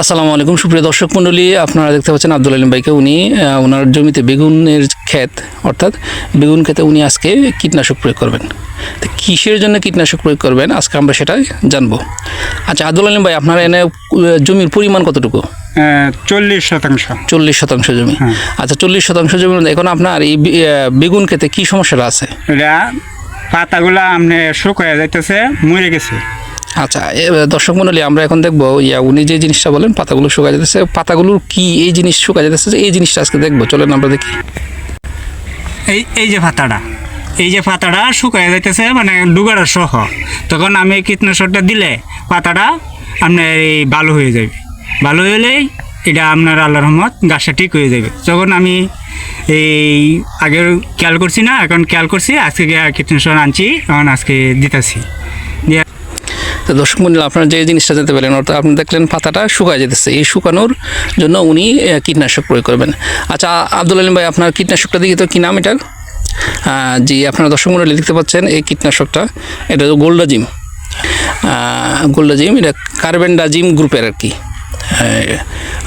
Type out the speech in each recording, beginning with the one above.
আসসালামু আলাইকুম। সুপ্রিয় দর্শক মণ্ডলী আপনারা দেখতে পাচ্ছেন আব্দুল আলিম ভাইকে উনি ওনার জমিতে বেগুনের ক্ষেত অর্থাৎ বেগুন ক্ষেতে উনি আজকে কীটনাশক প্রয়োগ করবেন। তো কিসের জন্য কীটনাশক প্রয়োগ করবেন? আজকে আমরা সেটা জানব। আচ্ছা আব্দুল আলিম ভাই আপনার এনে জমির পরিমাণ কতটুকু? চল্লিশ শতাংশ। চল্লিশ শতাংশ জমি। আচ্ছা চল্লিশ শতাংশ জমি এখন আপনার এই বেগুন ক্ষেতে কী সমস্যাটা আছে? পাতাগুলা আপনি শুকায় যাইতেছে মরে গেছে। আচ্ছা দর্শক মণ্ডলী আমরা এখন দেখব, ইয়া, উনি যে জিনিসটা বলেন, পাতাগুলো শুকা যেতেছে পাতাগুলোর কি এই জিনিস শুকা যেতেছে এই জিনিসটা আজকে দেখব? চলেন আমরা দেখি। এই এই যে পাতাটা, এই যে পাতাটা শুকায় যাইতেছে মানে ডুগারা সহ। তখন আমি কীটনাশকটা দিলে পাতাটা আপনার এই ভালো হয়ে যাবে। ভালো হলেই এটা আপনার আল্লাহ রহমত, গাছটা ঠিক হয়ে যাবে। যখন আমি এই আগে খেয়াল করছি না, এখন খেয়াল করছি, আজকে কীটনাশক আনছি, এখন আজকে দিতেছি। দর্শক মন্ডল, আপনারা যে জিনিসটা জানতে পারলেন অর্থাৎ আপনি দেখলেন পাতাটা শুকায় যেতেছে। এই শুকানোর জন্য উনি কীটনাশক প্রয়োগ করবেন। আচ্ছা আব্দুল আলিম ভাই, আপনার কীটনাশকটা দেখি তো কী নাম এটার? জি, আপনারা দর্শক মন্ডলী দেখতে পাচ্ছেন এই কীটনাশকটা। এটা গোল্ডাজিম গোল্ডাজিম এটা কার্বেন্ডাজিম গ্রুপের আর কি।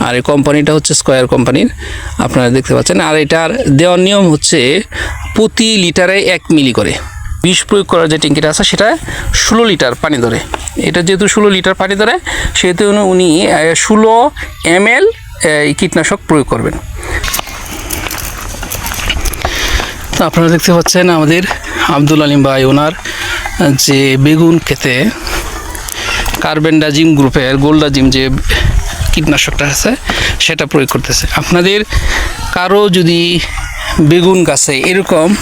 আর এই কোম্পানিটা হচ্ছে স্কোয়ার কোম্পানির। আপনারা দেখতে পাচ্ছেন, আর এটার দেওয়ার নিয়ম হচ্ছে প্রতি লিটারে এক মিলি করে। বিষ প্রয়োগ করার যে ট্যাঙ্কিটা আছে, সেটা ষোলো লিটার পানি ধরে। এটা যেহেতু ষোলো লিটার পানি ধরে, সেহেতু উনি- ষোলো এম এল কীটনাশক প্রয়োগ করবেন। তো আপনারা দেখতে পাচ্ছেন আমাদের আব্দুল আলিম ভাই, ওনার যে বেগুন খেতে, কার্বেন্ডাজিম গ্রুপের, গোল্ডাজিম যে কীটনাশকটা আছে, সেটা প্রয়োগ করতেছে। আপনাদের কারও যদি বেগুন গাছে এরকম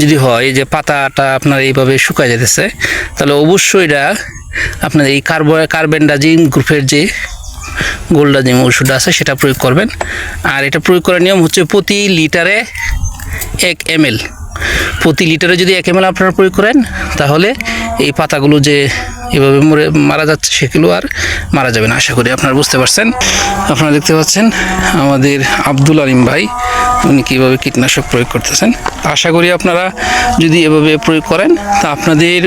যদি হয় যে পাতাটা আপনার এইভাবে শুকায় যেতেছে তাহলে অবশ্যই এটা আপনার এই কার্বো কার্বেন্ডাজিম গ্রুপের যে গোল্ডাজিম ওষুধ আছে সেটা প্রয়োগ করবেন। আর এটা প্রয়োগ করার নিয়ম হচ্ছে প্রতি লিটারে এক এম প্রতি লিটারে যদি এক এম আপনারা প্রয়োগ করেন, তাহলে এই পাতাগুলো যে এভাবে মরে, মারা যাচ্ছে সেগুলো আর মারা যাবে না। আশা করি আপনারা বুঝতে পারছেন। আপনারা দেখতে পাচ্ছেন আমাদের আব্দুল আলিম ভাই উনি কীভাবে কীটনাশক প্রয়োগ করতেছেন? আশা করি আপনারা যদি এভাবে প্রয়োগ করেন, তা আপনাদের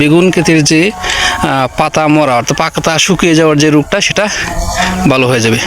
বেগুন ক্ষেতের যে পাতা মরা অর্থাৎ পাতা শুকিয়ে যাওয়ার যে রোগটা, সেটা ভালো হয়ে যাবে।